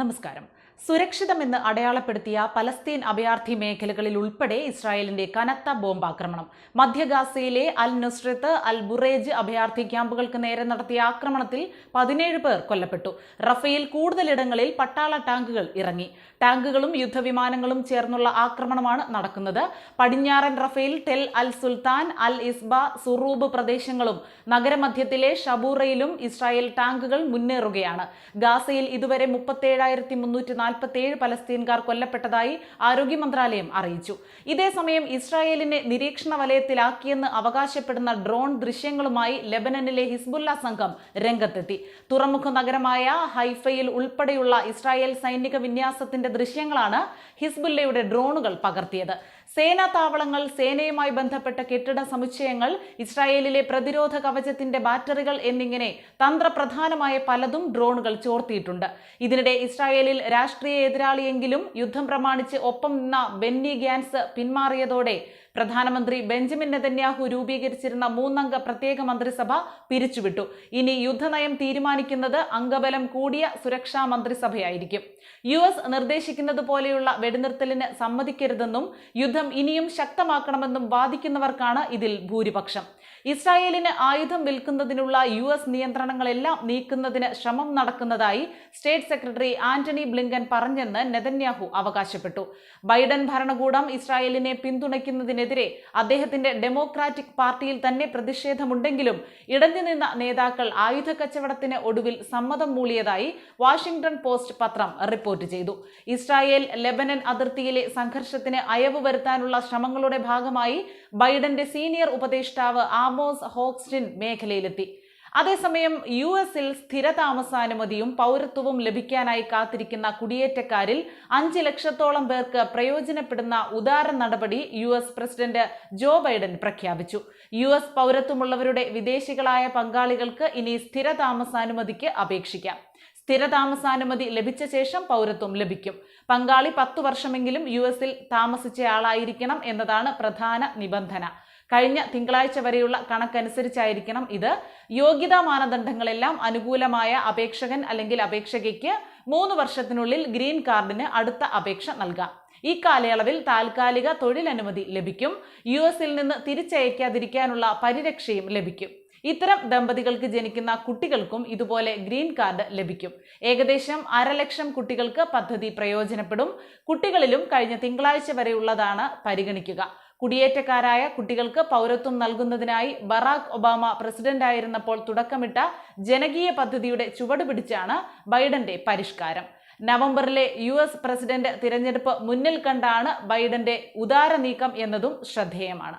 നമസ്കാരം. സുരക്ഷിതമെന്ന് അടയാളപ്പെടുത്തിയ പലസ്തീൻ അഭയാർത്ഥി മേഖലകളിൽ ഉൾപ്പെടെ ഇസ്രായേലിന്റെ കനത്ത ബോംബാക്രമണം. മധ്യഗാസയിലെ അൽ നുസ്രത്ത് അൽ ബുറേജ് അഭയാർത്ഥി ക്യാമ്പുകൾക്ക് നേരെ നടത്തിയ ആക്രമണത്തിൽ പതിനേഴ് പേർ കൊല്ലപ്പെട്ടു. റഫയിൽ കൂടുതലിടങ്ങളിൽ പട്ടാള ടാങ്കുകൾ ഇറങ്ങി. ടാങ്കുകളും യുദ്ധവിമാനങ്ങളും ചേർന്നുള്ള ആക്രമണമാണ് നടക്കുന്നത്. പടിഞ്ഞാറൻ റഫേൽ ടെൽ അൽ സുൽത്താൻ അൽ ഇസ്ബ സുറൂബ് പ്രദേശങ്ങളും നഗരമധ്യത്തിലെ ഷബൂറയിലും ഇസ്രായേൽ ടാങ്കുകൾ മുന്നേറുകയാണ്. ഗാസയിൽ ഇതുവരെ മുപ്പത്തേഴായിരത്തി മുന്നൂറ്റി നാൽപ്പത്തി ഏഴ് പലസ്തീൻകാർ കൊല്ലപ്പെട്ടതായി ആരോഗ്യ മന്ത്രാലയം അറിയിച്ചു ഇതേസമയം ഇസ്രായേലിനെ നിരീക്ഷണ വലയത്തിലാക്കിയെന്ന് അവകാശപ്പെടുന്ന ഡ്രോൺ ദൃശ്യങ്ങളുമായി ലെബനനിലെ ഹിസ്ബുല്ല സംഘം രംഗത്തെത്തി. തുറമുഖ നഗരമായ ഹൈഫയിൽ ഉൾപ്പെടെയുള്ള ഇസ്രായേൽ സൈനിക വിന്യാസത്തിന്റെ ദൃശ്യങ്ങളാണ് ഹിസ്ബുല്ലയുടെ ഡ്രോണുകൾ പകർത്തിയത്. സേനാ താവളങ്ങൾ സേനയുമായി ബന്ധപ്പെട്ട കെട്ടിട സമുച്ചയങ്ങൾ ഇസ്രായേലിലെ പ്രതിരോധ കവചത്തിന്റെ ബാറ്ററികൾ എന്നിങ്ങനെ തന്ത്രപ്രധാനമായ പലതും ഡ്രോണുകൾ ചോർത്തിയിട്ടുണ്ട്. ഇതിനിടെ ഇസ്രായേലിൽ രാഷ്ട്രീയ എതിരാളിയെങ്കിലും യുദ്ധം പ്രമാണിച്ച് ഒപ്പം നിന്ന ബെന്നി ഗ്യാൻസ് പിന്മാറിയതോടെ പ്രധാനമന്ത്രി ബെഞ്ചമിൻ നെതന്യാഹു രൂപീകരിച്ചിരുന്ന മൂന്നംഗ പ്രത്യേക മന്ത്രിസഭ പിരിച്ചുവിട്ടു. ഇനി യുദ്ധനയം തീരുമാനിക്കുന്നത് അംഗബലം കൂടിയ സുരക്ഷാ മന്ത്രിസഭയായിരിക്കും. യു എസ് നിർദ്ദേശിക്കുന്നത് പോലെയുള്ള വെടിനിർത്തലിന് സമ്മതിക്കരുതെന്നും യുദ്ധം ഇനിയും ശക്തമാക്കണമെന്നും വാദിക്കുന്നവർക്കാണ് ഇതിൽ ഭൂരിപക്ഷം. ഇസ്രായേലിന് ആയുധം വിൽക്കുന്നതിനുള്ള യു എസ് നിയന്ത്രണങ്ങളെല്ലാം നീക്കുന്നതിന് ശ്രമം നടക്കുന്നതായി സ്റ്റേറ്റ് സെക്രട്ടറി ആന്റണി ബ്ലിങ്കൻ പറഞ്ഞെന്ന് നെതന്യാഹു അവകാശപ്പെട്ടു. ബൈഡൻ ഭരണകൂടം ഇസ്രായേലിനെ പിന്തുണയ്ക്കുന്നതിനെതിരെ അദ്ദേഹത്തിന്റെ ഡെമോക്രാറ്റിക് പാർട്ടിയിൽ തന്നെ പ്രതിഷേധമുണ്ടെങ്കിലും ഇടഞ്ഞു നിന്ന നേതാക്കൾ ആയുധ കച്ചവടത്തിന് ഒടുവിൽ സമ്മതം മൂളിയതായി വാഷിംഗ്ടൺ പോസ്റ്റ് പത്രം റിപ്പോർട്ട് ചെയ്തു. ഇസ്രായേൽ ലെബനൻ അതിർത്തിയിലെ സംഘർഷത്തിന് അയവ് വരുത്താനുള്ള ശ്രമങ്ങളുടെ ഭാഗമായി ബൈഡന്റെ സീനിയർ ഉപദേഷ്ടാവ് ആമോസ് ഹോക്സ്റ്റിൻ മേഖലയിലെത്തി. അതേസമയം യു എസിൽ സ്ഥിരതാമസാനുമതിയും പൗരത്വവും ലഭിക്കാനായി കാത്തിരിക്കുന്ന കുടിയേറ്റക്കാരിൽ അഞ്ച് ലക്ഷത്തോളം പേർക്ക് പ്രയോജനപ്പെടുന്ന ഉദാര നടപടി U S president Joe Biden പ്രഖ്യാപിച്ചു. യു എസ് പൗരത്വമുള്ളവരുടെ വിദേശികളായ പങ്കാളികൾക്ക് ഇനി സ്ഥിരതാമസാനുമതിക്ക് അപേക്ഷിക്കാം. സ്ഥിരതാമസാനുമതി ലഭിച്ച ശേഷം പൗരത്വം ലഭിക്കും. പങ്കാളി പത്തു വർഷമെങ്കിലും യു എസിൽ താമസിച്ചയാളായിരിക്കണം എന്നതാണ് പ്രധാന നിബന്ധന. കഴിഞ്ഞ തിങ്കളാഴ്ച വരെയുള്ള കണക്കനുസരിച്ചായിരിക്കണം ഇത്. യോഗ്യതാ മാനദണ്ഡങ്ങളെല്ലാം അനുകൂലമായ അപേക്ഷകൻ അല്ലെങ്കിൽ അപേക്ഷകയ്ക്ക് മൂന്ന് വർഷത്തിനുള്ളിൽ ഗ്രീൻ കാർഡിന് അടുത്ത അപേക്ഷ നൽകാം. ഈ കാലയളവിൽ താൽക്കാലിക തൊഴിലനുമതി ലഭിക്കും. യു എസിൽ നിന്ന് തിരിച്ചയക്കാതിരിക്കാനുള്ള പരിരക്ഷയും ലഭിക്കും. ഇത്തരം ദമ്പതികൾക്ക് ജനിക്കുന്ന കുട്ടികൾക്കും ഇതുപോലെ ഗ്രീൻ കാർഡ് ലഭിക്കും. ഏകദേശം അരലക്ഷം കുട്ടികൾക്ക് പദ്ധതി പ്രയോജനപ്പെടും. കുട്ടികളിലും കഴിഞ്ഞ തിങ്കളാഴ്ച വരെയുള്ളതാണ് പരിഗണിക്കുക. കുടിയേറ്റക്കാരായ കുട്ടികൾക്ക് പൗരത്വം നൽകുന്നതിനായി ബറാക് ഒബാമ പ്രസിഡന്റായിരുന്നപ്പോൾ തുടക്കമിട്ട ജനകീയ പദ്ധതിയുടെ ചുവടുപിടിച്ചാണ് ബൈഡന്റെ പരിഷ്കാരം. നവംബറിലെ യു എസ് പ്രസിഡന്റ് തിരഞ്ഞെടുപ്പ് മുന്നിൽ കണ്ടാണ് ബൈഡന്റെ ഉദാര നീക്കം എന്നതും ശ്രദ്ധേയമാണ്.